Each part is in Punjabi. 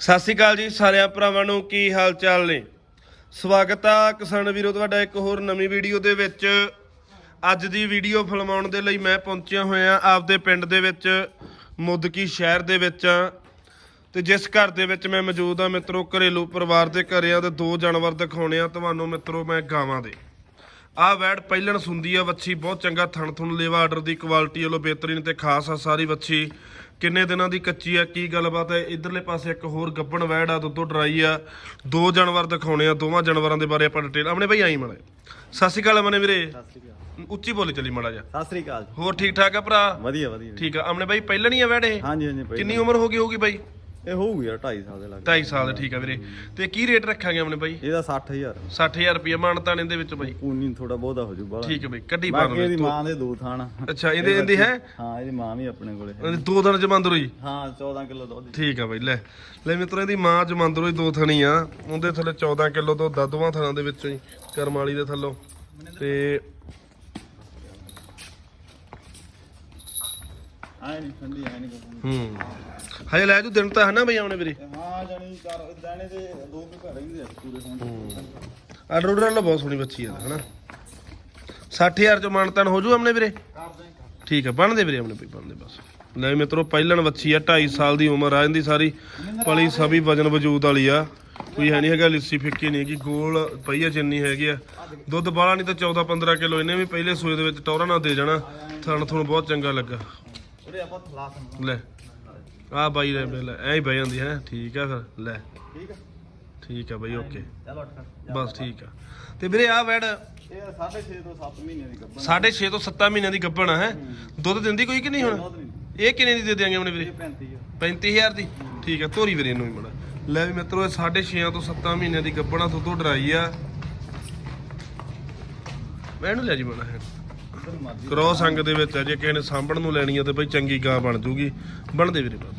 ਸਤਿ ਸ਼੍ਰੀ ਅਕਾਲ ਜੀ ਸਾਰਿਆਂ ਭਰਾਵਾਂ ਨੂੰ, ਕੀ ਹਾਲ ਚਾਲ ਨੇ? ਸਵਾਗਤ ਆ ਕਿਸਾਨ ਵੀਰੋ, ਤੁਹਾਡਾ ਇੱਕ ਹੋਰ ਨਵੀਂ ਵੀਡੀਓ ਦੇ ਵਿੱਚ। ਅੱਜ ਦੀ ਵੀਡੀਓ ਫਿਲਮਾਉਣ ਦੇ ਲਈ ਮੈਂ ਪਹੁੰਚਿਆ ਹੋਇਆ ਆਪਦੇ ਪਿੰਡ ਦੇ ਵਿੱਚ, ਮੁੱਦਕੀ ਸ਼ਹਿਰ ਦੇ ਵਿੱਚ। ਆ ਤੇ ਜਿਸ ਘਰ ਦੇ ਵਿੱਚ ਮੈਂ ਮੌਜੂਦ ਆ ਮਿੱਤਰੋ, ਘਰੇਲੂ ਪਰਿਵਾਰ ਦੇ ਘਰੇ ਆ ਤੇ ਦੋ ਜਾਨਵਰ ਦਿਖਾਉਣੇ ਆ। ਤੁਹਾਨੂੰ ਮਿੱਤਰੋ, ਮੈਂ ਗਾਵਾਂ ਦੇ। ਆ ਵੈੜ ਪਹਿਲਣ ਸੁੰਦੀ ਆ ਵੱਛੀ ਬਹੁਤ ਚੰਗਾ ਥਣ ਥੁਣ ਲੇਵਾ ਆਰਡਰ ਦੀ ਕੁਆਲਿਟੀ ਵੱਲੋਂ ਬਿਹਤਰੀਨ ਤੇ ਖਾਸ ਆ ਸਾਰੀ ਵੱਛੀ। ਕਿੰਨੇ ਦਿਨਾਂ ਦੀ ਕੱਚੀ ਆ ਕੀ ਗੱਲਬਾਤ ਹੈ? ਇਧਰਲੇ ਪਾਸੇ ਇੱਕ ਹੋਰ ਗੱਬਣ ਵੈੜ ਆ ਦੁੱਧੋ ਡਰਾਈ ਆ। ਦੋ ਜਾਨਵਰ ਦਿਖਾਉਣੇ ਆ ਦੋਵਾਂ ਜਾਨਵਰਾਂ ਦੇ ਬਾਰੇ ਆਪਾਂ ਡਿਟੇਲ ਆਪਣੇ ਭਾਈ ਆਈ ਮੜਾ ਸਤਿ ਸ਼੍ਰੀ ਅਕਾਲ ਅਮਨੇ ਵੀਰੇ। ਸਤਿ ਸ੍ਰੀ ਅਕਾਲ। ਉੱਚੀ ਬੋਲੀ ਚੱਲੀ ਮੜਾ ਜਾ ਸਤਿ ਸ੍ਰੀ ਅਕਾਲ ਹੋਰ ਠੀਕ ਠਾਕ ਆ ਭਰਾ? ਵਧੀਆ ਵਧੀਆ। ਠੀਕ ਆ। ਅਮਨੇ ਭਾਈ ਪਹਿਲਣ ਹੀ ਆ ਵੈੜ ਇਹ? ਹਾਂਜੀ ਹਾਂਜੀ ਕਿੰਨੀ ਉਮਰ ਹੋ ਗਈ ਹੋਗੀ ਬਾਈ? ਇਹ ਹੋਊਗੀ ਯਾਰ 2.5 ਸਾਲ ਦੇ ਲੱਗ 2.5 ਸਾਲ ਦਾ ਠੀਕ ਆ ਵੀਰੇ। ਤੇ ਕੀ ਰੇਟ ਰੱਖਾਂਗੇ ਅਮਨੇ ਭਾਈ ਇਹਦਾ 60000 60000 ਰੁਪਏ ਮਾਨਤਾਨ ਇਹਦੇ ਵਿੱਚ ਬਾਈ। ਪੂਨੀ ਥੋੜਾ ਬਹੁਤਾ ਹੋ ਜੂ ਬਾਲਾ। ਠੀਕ ਹੈ ਬਾਈ ਕੱਢੀ ਪਾ ਬਾਕੀ ਇਹਦੀ ਮਾਂ ਦੇ ਦੋ ਥਾਣ। ਆ। ਅੱਛਾ ਇਹਦੇ ਇਹਦੀ ਹੈ? ਹਾਂ ਇਹਦੀ ਮਾਂ ਵੀ ਆਪਣੇ ਕੋਲੇ ਹੈ। ਇਹਦੇ ਦੋ ਦਿਨ ਜਮੰਦਰੋ ਹਾਂ? 14 ਕਿਲੋ ਦੁੱਧ ਠੀਕ ਆ ਬਾਈ ਲੈ। ਲੈ ਮਿੱਤਰੋ ਇਹਦੀ ਮਾਂ ਜਮੰਦਰੋ ਦੋ ਥਣੀ ਆ। ਉਹਦੇ ਥੱਲੇ 14 ਕਿਲੋ ਤੋਂ ਦਦਵਾਂ ਥਣਾਂ ਦੇ ਵਿੱਚੋਂ ਹੀ ਕਰਮ ਵਾਲੀ ਦੇ ਥੱਲੋਂ। ਤੇ ਆਏ ਨਹੀਂ ਠੰਡੀ ਆਏ ਨਹੀਂ ਕੋਈ ਹੂੰ। ਹਜੇ ਲੈ ਜੂ ਦਿਨ ਤਾਂ ਹੈ ਨਾ ਬਈ ਆਉਣੇ ਵੀਰੇ। ਹਾਂ ਜਾਨੀ ਚਾਰ ਦਾਣੇ ਦੇ ਦੋ ਕੁ ਘਰ ਰਹਿੰਦੇ ਆ ਪੂਰੇ ਹੁਣ। ਆਰਡਰ ਨਾਲ ਬਹੁਤ ਸੋਹਣੀ ਬੱਚੀ ਆ ਹਨਾ। 60000 ਚ ਮਾਨਤਾਨ ਹੋ ਜੂ ਆਮਨੇ ਵੀਰੇ? ਠੀਕ ਆ ਬਣਦੇ ਵੀਰੇ ਬਈ ਬਣਦੇ ਬਸ। ਲੈ ਮਿੱਤਰੋ ਪਹਿਲਣ ਵੱਛੀ ਆ 2.5 ਸਾਲ ਦੀ ਉਮਰ ਆ ਇਹਦੀ ਸਾਰੀ ਪਲੀ ਸਭੀ ਵਜਨ ਵਜੂਦ ਵਾਲੀ ਆ। ਕੋਈ ਹੈ ਨਹੀਂ ਹੈਗਾ ਲਿੱਸੀ ਫਿੱਕੀ ਨਹੀਂ ਹੈਗੀ ਗੋਲ ਪਈ ਆ ਜਿੰਨੀ ਹੈਗੀ ਆ। ਦੁੱਧ ਬਾਲਾ ਨਹੀਂ ਤਾਂ 14 15 ਕਿਲੋ ਇਹਨੇ ਵੀ ਪਹਿਲੇ ਸੂਏ ਦੇ ਵਿੱਚ ਟੌਰਾ ਨਾਲ ਦੇ ਜਾਣਾ। ਥਣ ਥਣ ਬਹੁਤ ਚੰਗਾ ਲੱਗਾ। ਉਹਦੇ ਆਪਾਂ ਥਲਾਸ ਲੈ ਆ ਬਾਈ ਲੈ ਲੈ ਐ ਹੀ ਬਹਿ ਜਾਂਦੀ ਹੈ ਠੀਕ ਆ ਫਿਰ ਲੈ। ਠੀਕ ਆ? ਠੀਕ ਆ ਬਾਈ ਓਕੇ। ਚਲੋ ਬਸ ਠੀਕ ਆ। ਤੇ ਵੀਰੇ ਆ ਵੈੜ ਇਹ 6.5 ਤੋਂ 7 ਮਹੀਨੇ ਦੀ ਗੱਭਣ 6.5 ਤੋਂ 7 ਮਹੀਨਿਆਂ ਦੀ ਗੱਭਣ ਹੈ? ਦੁੱਧ ਦਿੰਦੀ ਕੋਈ ਕਿ ਨਹੀਂ ਹੁਣ? ਇਹ ਕਿੰਨੇ ਦੀ ਦੇ ਦਿਆਂਗੇ ਆਪਣੇ ਵੀਰੇ? ਇਹ 35 ਆ। 35000 ਦੀ? ਠੀਕ ਆ ਧੋਰੀ ਵੀਰੇ ਇਹਨੂੰ ਵੀ ਮੜਾ। ਲੈ ਵੀ ਮਿੱਤਰੋ ਇਹ 6.5 ਤੋਂ 7 ਮਹੀਨਿਆਂ ਦੀ ਗੱਭਣ ਆ ਦੁੱਧੋਂ ਡਰਾਈ ਆ। ਮੈਂ ਇਹਨੂੰ ਲੈ ਜੀ ਮੜਾ ਹੈ। ਕ੍ਰੋਸ ਅੰਗ ਦੇ ਵਿੱਚ ਜੇ ਕਿਸੇ ਨੇ ਸਾਂਭਣ ਨੂੰ ਲੈਣੀ ਆ ਤੇ ਬਈ ਚੰਗੀ ਗਾਂ ਬਣ ਜੂਗੀ। ਬਣਦੇ ਵੀਰੇ ਬਸ।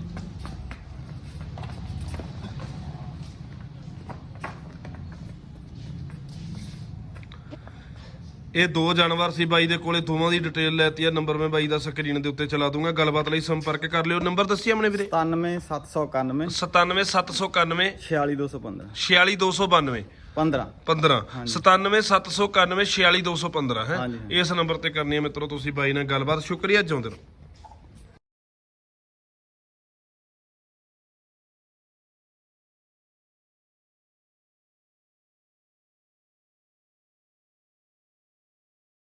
ਇਹ ਦੋ ਜਾਨਵਰ ਸੀ ਬਾਈ ਦੇ ਕੋਲੇ ਦੋਵਾਂ ਦੀ ਡਿਟੇਲ ਲੈਤੀ ਆ ਨੰਬਰ ਮੈਂ ਬਾਈ ਦਾ ਸਕਰੀਨ ਦੇ ਉੱਤੇ ਚਲਾ ਦੂੰਗਾ। ਗੱਲਬਾਤ ਲਈ ਸੰਪਰਕ ਕਰ ਲਿਓ। ਨੰਬਰ ਦੱਸੀ ਆਪਣੇ ਵੀਰੇ? 97791 97791 46215 46292 15 15 97791 46215 ਹੈ? ਹਾਂਜੀ, ਇਸ ਨੰਬਰ ਤੇ ਕਰਨੀ ਹੈ ਮਿੱਤਰੋ ਤੁਸੀਂ ਬਾਈ ਨਾਲ ਗੱਲਬਾਤ। ਸ਼ੁਕਰੀਆ ਜਿਉਂਦੇ ਰਹੋ।